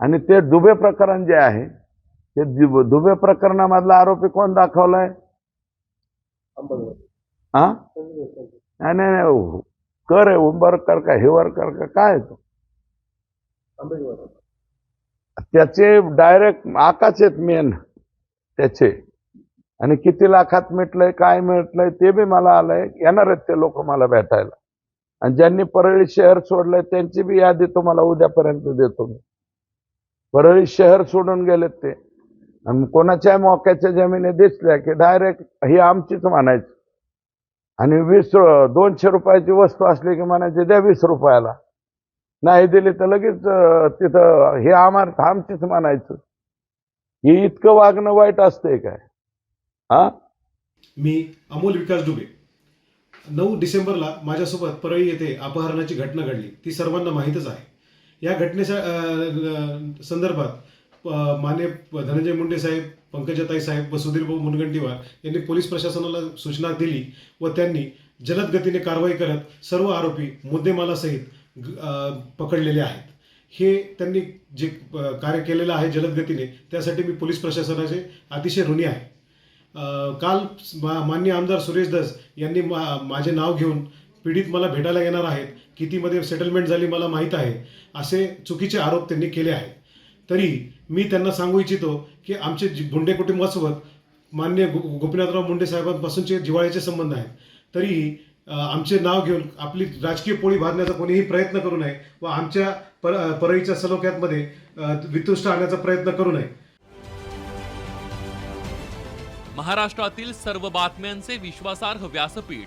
आणि ते दुबे प्रकरण जे आहे ते दुबे प्रकरणामधला आरोपी कोण दाखवलाय? हा नाही नाही नाही. कर आहे उंबरकर का हिवरकर का काय आहे तो? त्याचे डायरेक्ट आकाश आहेत मेन त्याचे. आणि किती लाखात मिटलंय काय मिटलंय ते बी मला आलंय येणार आहेत ते लोक मला भेटायला. आणि ज्यांनी परळी शहर सोडलंय त्यांची बी यादी तुम्हाला उद्यापर्यंत देतो मी. परळी शहर सोडून गेलेत ते. आणि कोणाच्या मोक्याच्या जमिनी दिसल्या की डायरेक्ट ही आमचीच म्हणायची. आणि वीस दोनशे रुपयाची वस्तू असली की म्हणायची द्या वीस रुपयाला. नाही दिली तर लगेच तिथं हे आम्हाला आमचीच म्हणायचं. हे इतकं वागणं वाईट असतंय काय? हा? मी अमोल विकास दुबे. नऊ डिसेंबरला माझ्यासोबत परळी येथे अपहरणाची घटना घडली. ती सर्वांना माहीतच आहे. या घटनेच्या संदर्भात माने धनंजय मुंडे साहेब पंकजाताई साहेब व सुधीरभाऊ मुनगंटीवार यांनी पोलीस प्रशासनाला सूचना दिली व त्यांनी जलद गतीने कारवाई करत सर्व आरोपी मुद्देमालासहित पकडलेले आहेत. हे त्यांनी जे कार्य केलेलं आहे जलद गतीने त्यासाठी मी पोलीस प्रशासनाचे अतिशय ऋणी आहे. काल मा- माननीय आमदार सुरेश दस यांनी मा- माझे नाव घेऊन पीडित मला भेटायला येणार आहेत कितीमध्ये सेटलमेंट झाली मला माहीत आहे असे चुकीचे आरोप त्यांनी केले आहेत. तरी मी त्यांना सांगू इच्छितो की आमचे जी- मुंडे कुटुंबासोबत मान्य गो गोपीनाथराव मुंडे साहेबांपासूनचे जिवाळ्याचे संबंध आहेत. तरीही आमचे नाव घेऊन आपली राजकीय पोळी भाजण्याचा कोणीही प्रयत्न करू नये व आमच्या पर परळीच्या सलोख्यातमध्ये वितुष्ट आणण्याचा प्रयत्न करू नये. महाराष्ट्रातील सर्व बातम्यांचे विश्वासार्ह व्यासपीठ